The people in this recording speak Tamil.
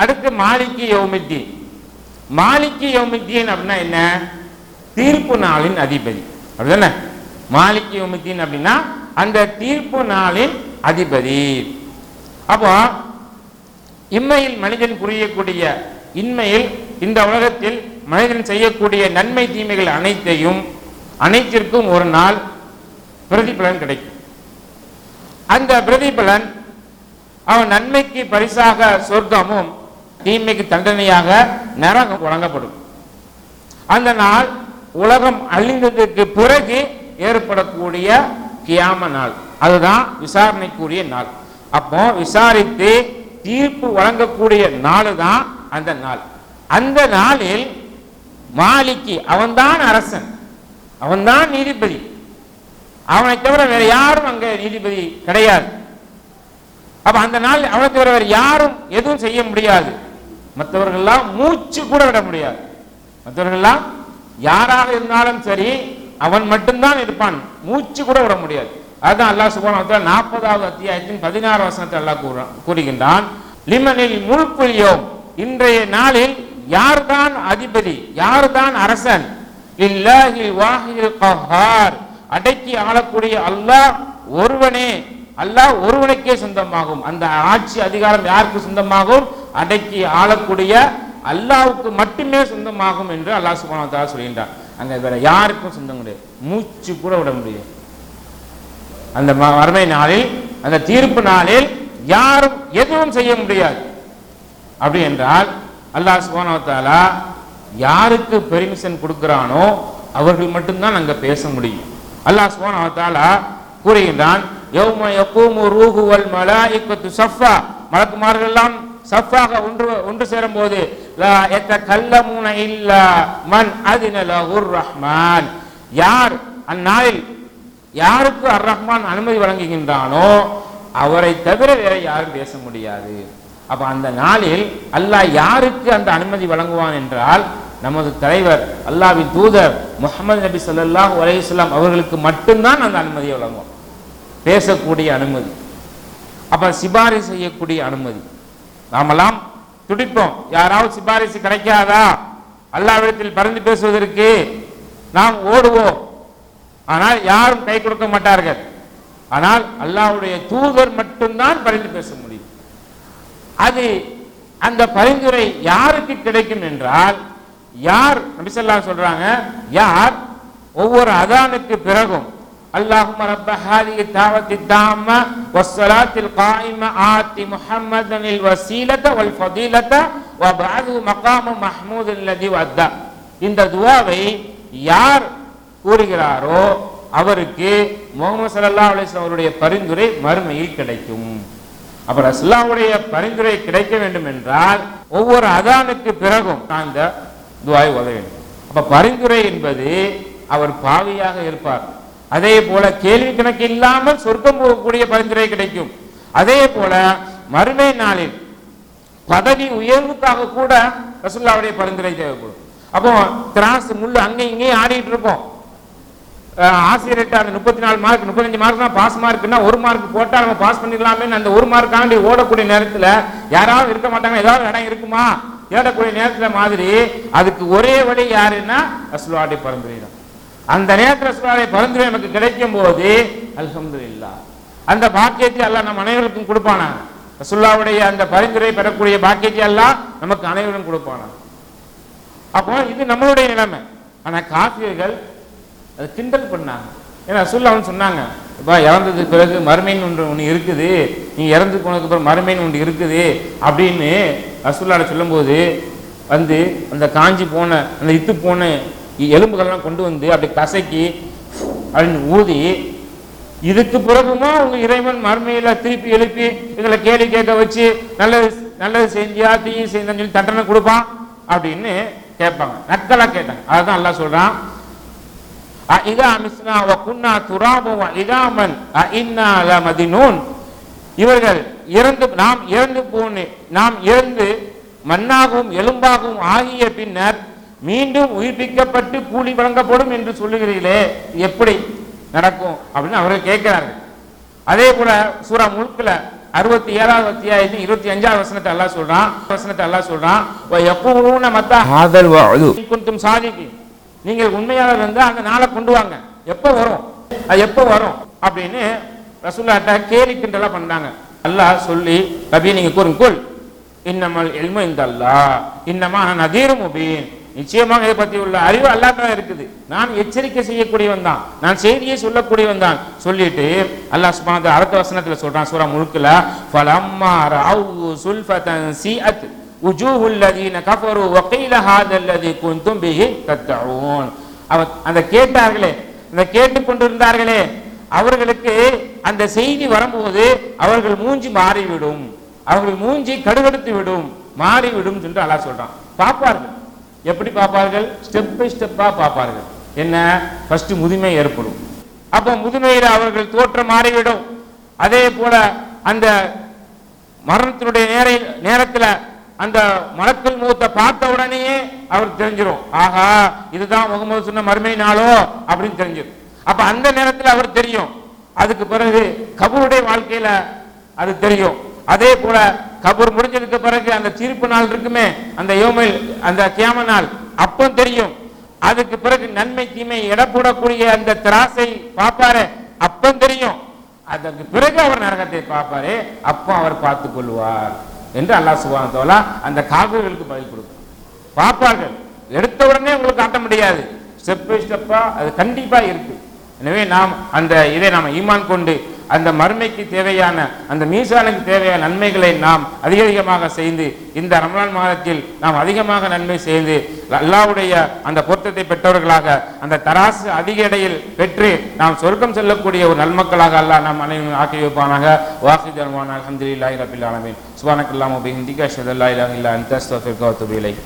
அடுத்து மாலிக்கு யோமித்தீன். மாலிக்கு யோமித்தீன் அப்படின்னா என்ன? தீர்ப்பு நாளின் அதிபதி. அப்படிதானே? மாலிக்கு யோமித்தீன் அப்படின்னா அந்த தீர்ப்பு நாளின் அதிபதி. அப்போ இம்மையில் மனிதன் புரியக்கூடிய இன்மையில் இந்த உலகத்தில் மனிதன் செய்யக்கூடிய நன்மை தீமைகள் அனைத்தையும் அனைத்திற்கும் ஒரு நாள் பிரதிபலன் கிடைக்கும். அந்த பிரதிபலன் அவன் நன்மைக்கு பரிசாக சொர்க்கமும் தீமைக்கு தண்டனையாக நரகம் வழங்கப்படும். அந்த நாள் உலகம் அழிந்ததற்கு பிறகு ஏற்படக்கூடிய கியாம நாள். அதுதான் விசாரணைக்குரிய நாள். அப்போ விசாரித்து தீர்ப்பு வழங்கக்கூடிய நாள் தான் அந்த நாள். அந்த நாளில் மாலிக்கு அவன்தான் அரசன். அவன்தான் நீதிபதி. அவனை தவிர வேற யாரும் அங்க நீதிபதி கிடையாது. அப்ப அந்த நாள் அவனை தவிர வேற யாரும் எதுவும் செய்ய முடியாது. மற்றவர்கள்லாம் மூச்சு கூட விட முடியாது. மற்றவர்கள்லாம் யாராக இருந்தாலும் சரி அவன் மட்டும்தான் இருப்பான். மூச்சு கூட விட முடியாது. அதுதான் அல்லாஹ் சுபான நாற்பதாவது அத்தியாயத்தின் பதினாறு வசனத்தை அல்லாஹ் கூறுறான் கூறுகின்றான். லிமனில் முழுப்புலியோம் இன்றைய நாளில் யார்தான் அதிபதி யார்தான் அரசன்? வாஹில் அடக்கி ஆளக்கூடிய அல்லாஹ் ஒருவனே. அல்லாஹ் ஒருவனுக்கே சொந்தமாகும். அந்த ஆட்சி அதிகாரம் யாருக்கு சொந்தமாகும்? அடக்கி ஆளக்கூடிய அல்லாவுக்கு மட்டுமே சொந்தமாகும் என்று அல்லாஹ் சுப்ஹானஹு வ அங்கே சொல்கின்றார் வேற யாருக்கும் சொந்தம் கிடையாது. மூச்சு கூட விட முடியாது. அந்த வறுமை மறுமை நாளில் அந்த தீர்ப்பு நாளில் யாரும் எதுவும் செய்ய முடியாது. அப்படி என்றால் அல்லாஹ் சுப்ஹானஹு யாருக்கு பெர்மிஷன் கொடுக்கிறானோ அவர்கள் மட்டும்தான் அங்கே பேச முடியும். அல்லாஹ் சுப்ஹானஹு கூறுகின்றான் யௌம யகூமு ரூஹு வல் மலாயிகத்து சஃபா. மலக்குமார்கள் எல்லாம் சஃபாக ஒன்று ஒன்று சேரும் போது லா இல்லா மன் அதின ரஹ்மான். யார் அந்நாளில் யாருக்கு அர் ரஹ்மான் அனுமதி வழங்குகின்றானோ அவரை தவிர வேற யாரும் பேச முடியாது. அப்ப அந்த நாளில் அல்லாஹ் யாருக்கு அந்த அனுமதி வழங்குவான் என்றால் நமது தலைவர் அல்லாஹ்வின் தூதர் முகமது நபி சொல்லாஹ் அலையுஸ்லாம் அவர்களுக்கு மட்டும்தான் அந்த அனுமதியை வழங்குவோம் பேசக்கூடிய அனுமதி. அப்ப சிபாரிசு செய்யக்கூடிய அனுமதி. நாமெல்லாம் துடிப்போம். யாராவது சிபாரிசு கிடைக்காதா? அல்லாவிடத்தில் பறந்து பேசுவதற்கு நாம் ஓடுவோம். ஆனால் யாரும் கை கொடுக்க மாட்டார்கள். ஆனால் அல்லாஹ்வுடைய தூதர் மட்டும்தான் பரிந்து பேச முடியும். அது அந்த பரிந்துரை யாருக்கு கிடைக்கும் என்றால் யார் நபிசல்லா சொல்றாங்க யார் ஒவ்வொரு அதானுக்கு பிறகும் اللهم رب هذه الدعوة التامة والصلاة القائمة آت محمدا الوسيلة والفضيلة وابعثه مقام محمود الذي وعده இந்த துவாவை யார் கூறுகிறாரோ அவருக்கு முகமது ஸல்லல்லாஹு அலைஹி வஸல்லம் அவருடைய பரிந்துரை மறுமையில் கிடைக்கும் அப்ப ரசுல்லாவுடைய பரிந்துரை கிடைக்க வேண்டும் என்றால் ஒவ்வொரு அதானுக்கு பிறகும் நான் இந்த துவாய் ஓத வேண்டும் அப்ப பரிந்துரை என்பது அவர் பாவியாக இருப்பார் அதே போல கேள்வி கணக்கு இல்லாமல் சொர்க்கம் போகக்கூடிய பரிந்துரை கிடைக்கும். அதே போல மறுமை நாளில் பதவி உயர்வுக்காக கூட ரசுல்லாவுடைய பரிந்துரை தேவைப்படும். அப்போ திராசு முள்ளு அங்கேயும் இங்கேயும் ஆடிட்டு இருப்போம். ஆசிரியர்கிட்ட அந்த முப்பத்தி நாலு மார்க் முப்பத்தஞ்சு மார்க் தான் பாஸ் மார்க்னா ஒரு மார்க் போட்டால் நம்ம பாஸ் பண்ணிடலாமே அந்த ஒரு மார்க்காண்டி ஓடக்கூடிய நேரத்தில் யாராவது இருக்க மாட்டாங்க ஏதாவது இடம் இருக்குமா? ஏடக்கூடிய நேரத்தில் மாதிரி அதுக்கு ஒரே வழி யாருன்னா ரசுல்லாவுடைய பரிந்துரை தான் அந்த நேரத்தில் ரசுல்லாவுடைய பரிந்துரை நமக்கு கிடைக்கும் போது அல்ஹம்துலில்லாஹ் அந்த பாக்கியத்தை அல்லாஹ் நம் அனைவருக்கும் கொடுப்பானா ரசுல்லாவுடைய அந்த பரிந்துரை பெறக்கூடிய பாக்கியத்தை எல்லாம் நமக்கு அனைவரும் கொடுப்பானா அப்போ இது நம்மளுடைய நிலைமை. ஆனால் காபியர்கள் அதை கிண்டல் பண்ணாங்க. ஏன்னா ரசூல்லா சொன்னாங்க இப்போ இறந்ததுக்கு பிறகு மருமையின் ஒன்று ஒன்று இருக்குது. நீ இறந்து போனதுக்கு பிறகு மருமையின் ஒன்று இருக்குது. அப்படின்னு ரசூல்லாட சொல்லும்போது வந்து அந்த காஞ்சி போன அந்த இத்து போன எலும்புகள்லாம் கொண்டு வந்து அப்படி கசக்கி அப்படின்னு ஊதி இதுக்கு பிறகுமா உங்க இறைவன் மறுமையில திருப்பி எழுப்பி எங்களை கேள்வி கேட்க வச்சு நல்லது நல்லது செஞ்சியா தீய செஞ்சான்னு சொல்லி தண்டனை கொடுப்பான் அப்படின்னு கேட்பாங்க. நக்கலா கேட்டாங்க. அதுதான் நல்லா சொல்றான். இதா மிஸ்னா வ குன்னா துராபம் இதாமன் இன்னா லமதினூன் இவர்கள் இறந்து நாம் இறந்து போன நாம் இறந்து மண்ணாகவும் எலும்பாகவும் ஆகிய பின்னர் மீண்டும் உயிர்ப்பிக்கப்பட்டு கூலி வழங்கப்படும் என்று சொல்லுகிறீர்களே எப்படி நடக்கும் அப்படின்னு அவரை கேட்கிறார்கள். அதே போல சூறா முழுக்கில் அறுபத்தி ஏழாவது அத்தியாயத்தின் இருபத்தி அஞ்சாவது வசனத்தை எல்லாம் சொல்றான். வசனத்தை எல்லாம் சொல்றான். எப்பவும் மத்த ஆதல் சாதிக்கு நீங்கள் உண்மையாளர் வந்து அந்த நாளை கொண்டு வாங்க. எப்ப வரும்? அது எப்போ வரும்? அப்படின்னு ரசூல்லாட்ட கேலி கிண்டலாக பண்ணாங்க. அல்லாஹ் சொல்லி ரபி நீங்கள் கூறும் கூல் இன்னமல் எல்மு இந்த அல்லா இன்னமா நான் நதீரும் முபீன். நிச்சயமாக இதை பற்றி உள்ள அறிவு அல்லாத்தான் இருக்குது. நான் எச்சரிக்கை செய்யக்கூடியவன் தான். நான் செய்தியை சொல்லக்கூடியவன் தான். சொல்லிட்டு அல்லாஹ் சுமாந்த அடுத்த வசனத்தில் சொல்றான் சூரா முழுக்கில் ஃபலம்மா ராவு சுல்ஃபதன் சி அத் உஜூஹு அல்லதீன கஃபரு வகீல ஹாதல்லதி குந்தும் பிஹி தத்தூன் அவன் அந்த கேட்டார்களே அந்த கேட்டு கேட்டுக்கொண்டிருந்தார்களே அவர்களுக்கு அந்த செய்தி வரும்போது அவர்கள் மூஞ்சி மாறிவிடும். அவர்கள் மூஞ்சி கடுகடுத்து விடும் மாறிவிடும் என்று அல்லாஹ் சொல்றான். பார்ப்பார்கள். எப்படி பார்ப்பார்கள்? ஸ்டெப் பை ஸ்டெப்பாக பார்ப்பார்கள். என்ன? ஃபர்ஸ்ட் முதுமை ஏற்படும். அப்போ முதுமையில் அவர்கள் தோற்றம் மாறிவிடும். அதே போல அந்த மரணத்தினுடைய நேர நேரத்தில் அந்த மலக்கல் மூத்த பார்த்த உடனேயே அவர் தெரிஞ்சிடும் ஆஹா இதுதான் முகமது சொன்ன மறுமை நாளோ அப்படின்னு தெரிஞ்சிடும் அப்ப அந்த நேரத்தில் அவர் தெரியும். அதுக்கு பிறகு கபருடைய வாழ்க்கையில அது தெரியும். அதே போல கபூர் முடிஞ்சதுக்கு பிறகு அந்த தீர்ப்பு நாள் இருக்குமே அந்த யோமில் அந்த கேம நாள் அப்போ தெரியும். அதுக்கு பிறகு நன்மை தீமை இடப்படக்கூடிய அந்த திராசை பார்ப்பாரு அப்போ தெரியும். அதற்கு பிறகு அவர் நரகத்தை பார்ப்பாரு அப்போ அவர் பார்த்துக் கொள்வார் என்று அல்லாஹ் சுபான் தோலா அந்த காவிர்களுக்கு பதில் கொடுக்கும் பார்ப்பார்கள். எடுத்த உடனே உங்களுக்கு காட்ட முடியாது. ஸ்டெப் பை ஸ்டெப்பா அது கண்டிப்பா இருக்கு. எனவே நாம் அந்த இதை நாம் ஈமான் கொண்டு அந்த மறுமைக்கு தேவையான அந்த மீசானுக்கு தேவையான நன்மைகளை நாம் அதிகமாக செய்து இந்த ரமலான் மாதத்தில் நாம் அதிகமாக நன்மை செய்து அல்லாவுடைய அந்த பொருத்தத்தை பெற்றவர்களாக அந்த தராசு அதிக இடையில் பெற்று நாம் சொர்க்கம் செல்லக்கூடிய ஒரு நல்மக்களாக அல்லாஹ் நாம் அனைவரும் ஆக்கி வைப்பானாக. வாசி தருமான அலமதுல்லாஹி ரபில் ஆலமின். சுபானக்கல்லாம் இல்லாமல் அஷ்ஹது அல்லா இலாஹ இல்லா அந்த